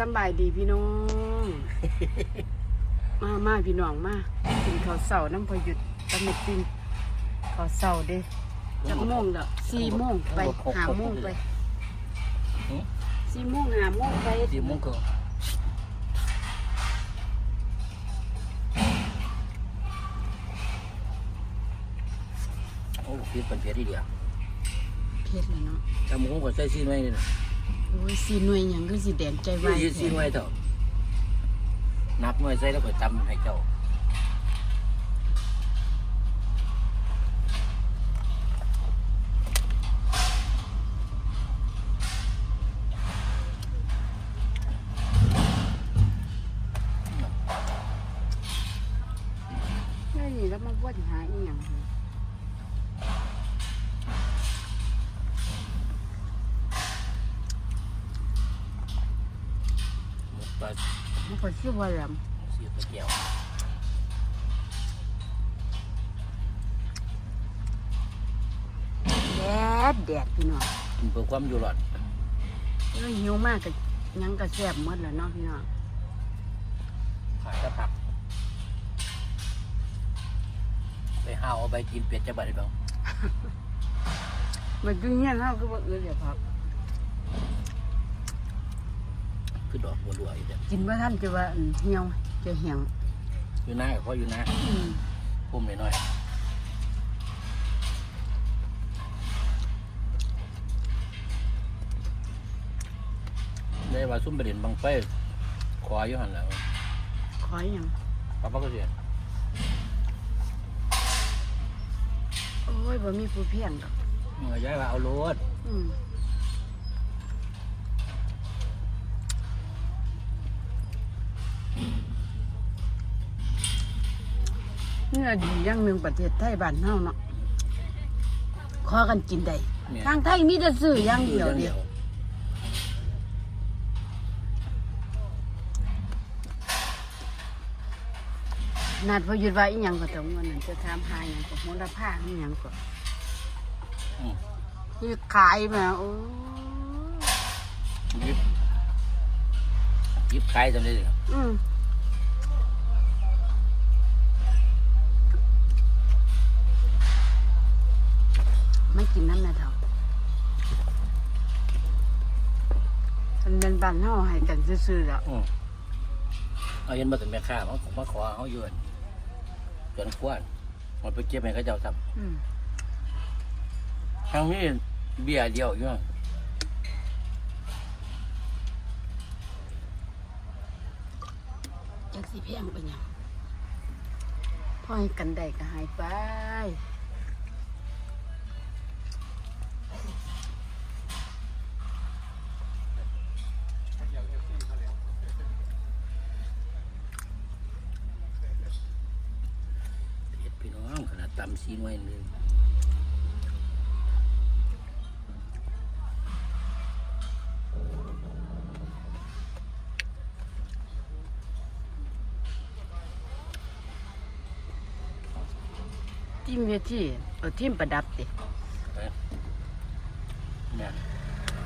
สำบายดีพี่น้อง มามาพี่น้องมากินข้าวเสาน้ำพอหยุดตะเม็ดตินข้าวเสาเด้จักโมงเด้อสี่โมงไปหาโมงไปหือสี่โมงหาโมงไปสี่โมงครึ่งโอ้พี่เป็นเพียที่เดียวเผ็ดเลยเนาะจำมุ้งก็ใส่ซีนไว้นี่นะ โอ้ยสีหน่วยหยังก็สีแดงใจไวยืดซีนไว้เถอะนับหน่วยใส่แล้วก็จำให้เจ้า นี่แล้วมาวนหาอีหยัง หมกปลา มันก็ชื่อว่าลสีตะเกียวำแดดแดดพี่น้องกินเพื่อความอยู่รอดแล้วหิวมากก็หยังก็แซ่บหมดแล้วเนาะพี่น้องขาดจะผักไปห้าวเอาไปกินเป็ดจะบัดได้บ้างมันอยู่เงี้ยเฮาคือว่าเออเดี๋ยวพัก คือดอกบัวลอยเด้อกินว่าท่านจะว่าอั่นเหี่ยวจะเหี่ยงอยู่หน้ากับพ่ออยู่หน้าอืมพุ่มหน่อยๆได้ว่าซุ่มประเด็นบางไฟขวาอยู่หันแหล้วขออีหยังป้าป้าก็เสียโอ้ยบ่มีผู้เพียงดอกเมื่อย้ายว่าเอารถ อืม นื้อดีอย่างหนึ่งประเทศไทยบ้านเฮาเนาะขอกันกินได้เนี่ยทางไทยมีแต่ซื้ออย่างเดียวอางเดียวนัดพอหยุดว่าอีหยังก็ต้องวันนั้นจะถามหาอีหยังก็โหระพาอีหยังก็อืมคือขายมาโอ้หยิบหยิบขายจำได้เลยอืมไม่ กินน้ำนะเท่ามันเป็นบ้านเฮาให้กันซื่อๆแล้วอืมเอาเห็นมาถึงแม่ค้าเขาของมาขอเขาอยู่อั่นจนกว้านมันไปเก็บให้เขาเจ้าทอืมำทางนี้เบี้ยเดียวอยู่นั่นจักสิเพียงเป็นหยังพ่อให้กันได้ก็ใหายไป ขนาดตำซีนไว้เลยทีมเวทีเออทีมประดับติเนี่ย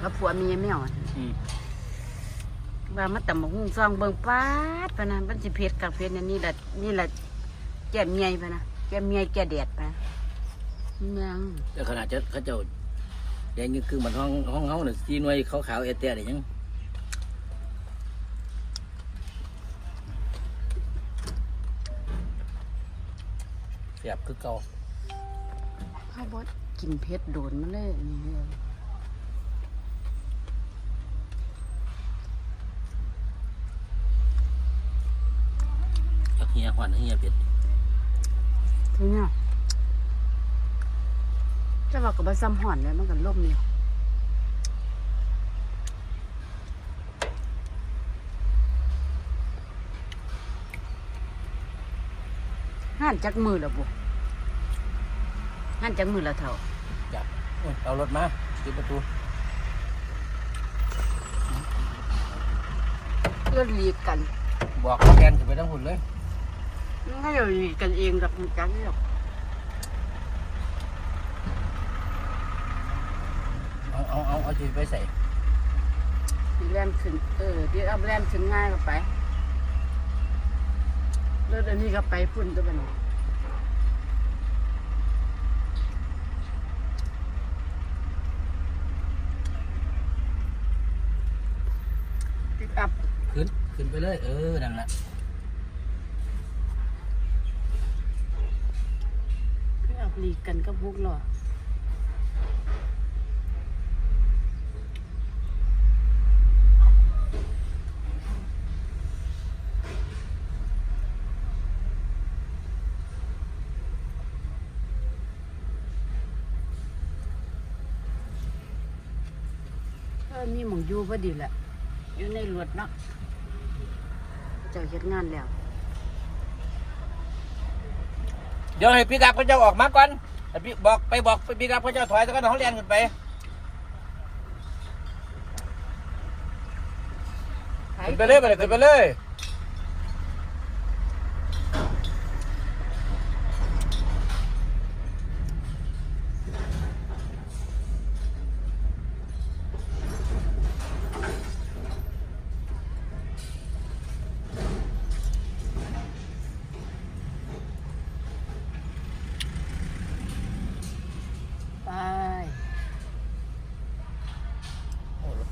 แล้วผัวเมียแมวอะอืมว่ามาตำบักหุ่งซองเบิ่งป๊าดปะนะมันสิเผ็ดกับเผ็ดอันนี่แหละนี่แหละแก้มใหญ่ปะนะ แก้มใหญ่แก้แดดปะยังแต่ขนาดจะเขาเจ้าแดงยังคือมันห้องห้องเฮาเนี่ยซีนไว้ขาวๆเอเต้เนี่ยยังเสียบคือเก่าข้าวบดกินเผ็ดโดนมาเลยนี่เด้อจากเฮียหวานเฮียเป็ด ทีเนี้ยจะว่ากับว่าซ้ำห่อนเลยมันก็ล่มเนี่ยห่านจักมือแล้วบุห่านจักมือแล้วเท่าจับโอ้ยเอารถมาปิดประตูเพื่อหลีกกัน บอกเขาแกนจะไปทั้งหุ่นเลย มันก็อยู่หลีกกันเองกับมันจังหรอกเอาเอาเอาเอาจีไปใส่แล่นขึ้นเออที่เอาแล่นขึ้นง่ายก็ไปรถอันนี้ก็ไปพุ่นตัวมันปิกอัพขึ้นขึ้นไปเลย เออนั่นแหละ ปิกอัพลีกกันกับพวกหรอเออมีหมองอยู่พอดีแหละอยู่ในรถเนาะเจ้าเฮ็ดงานแล้ว เดี๋ยวให้พี่กับพระเจ้าออกมาก่อนให้พี่บอกไปบอกพี่กับพระเจ้าถอยแล้วก็น้องเรียนขึ้นไปขึ้นไปเลยไปเลยขึ้นไปเลย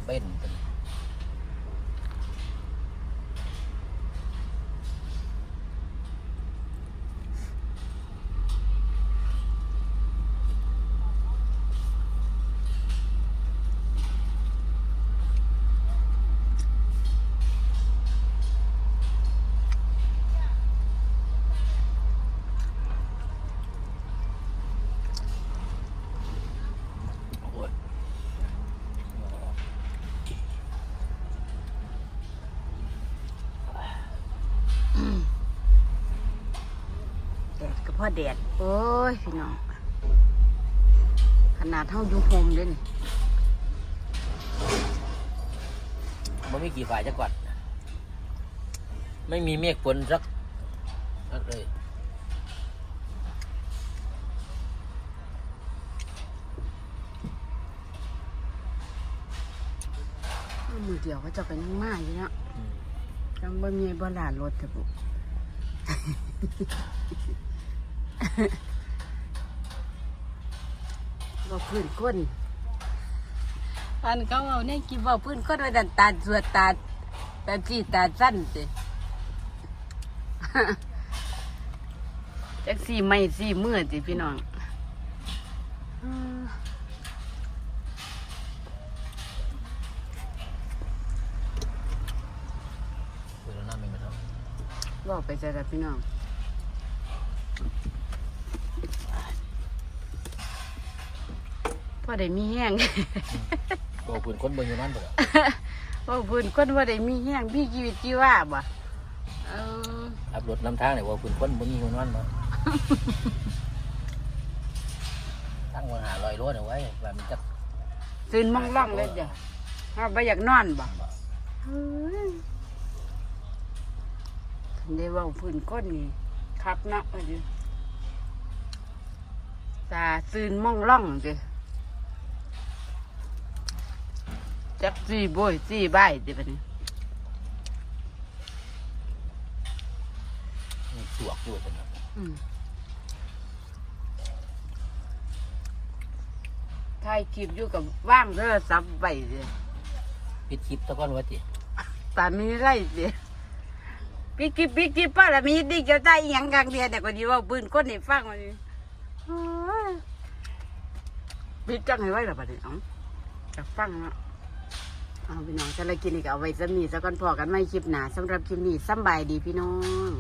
เบนเป็นโอ้ย แดดก็พ อแดด โอ้ย พี่น้อง ขนาดเท่าอยู่โฮมเด้นี่มันมีกี่ฝ่ายจะก่อนไม่มีเมฆฝนสักสักเลยเอามือเดียวก็จะเป็นยังมาอยู่เนาะอืมจังบ่มีบ่หลานรถเถอะบุ บ่พื้นก้นอันเขาเอาในกินบ่พื้นก้นไว้ดันตาสวดตาตาจีตาสั้นสิจักสี่ไม่สี่มือสิพี่น้องอืมเวลาน้ำไม่มาเท่าบอกไปใจละพี่น้อง พอได้มีแห้งตัวปืนคนเบิ่งอยู่นั่นเปล่าว่าพื้นคนว่าได้มีแห้งพี่ชีวิตชีว่าบ่เออขับรถนำทางเนี่ยว่าปืนคนบ่มีคนนั่นเนาะตั้งมาหาลอยรถเอาไว้ว่ามันจะตื่นมองล่องเลยเดี๋ยวถ้าไปอยากนอนบ่เฮ้ยคันได้เว่าพื้นก้นนี่ครับนักเลยตาตื่นมองล่องจ้ะ จักสี่โบยสี่ใบายจ้ะปะนี้มีสวกอยู่เป็นแบบอืมถ่ายคลิปอยู่กับว่างโทรศัพท์ไปสิปิดคลิปตะก้อนวัดติตามีไรสิพี่คลิปพี่คลิปป้าละมีดีเกี่ยวใจอหยังกลางเดียแต่ก็ดีว่าปืนก้นให้ฟังมาดิโอ้ยพี่จังให้ไว้ละบัดนี้เอ๋อจะฟังเนาะ เอาพี่น้องจะเลยกินอีกเอาไว้จะมีสักก่อนพอกันไม่คลิปหนาสำหรับคลิปนี้สำบายดีพี่น้อง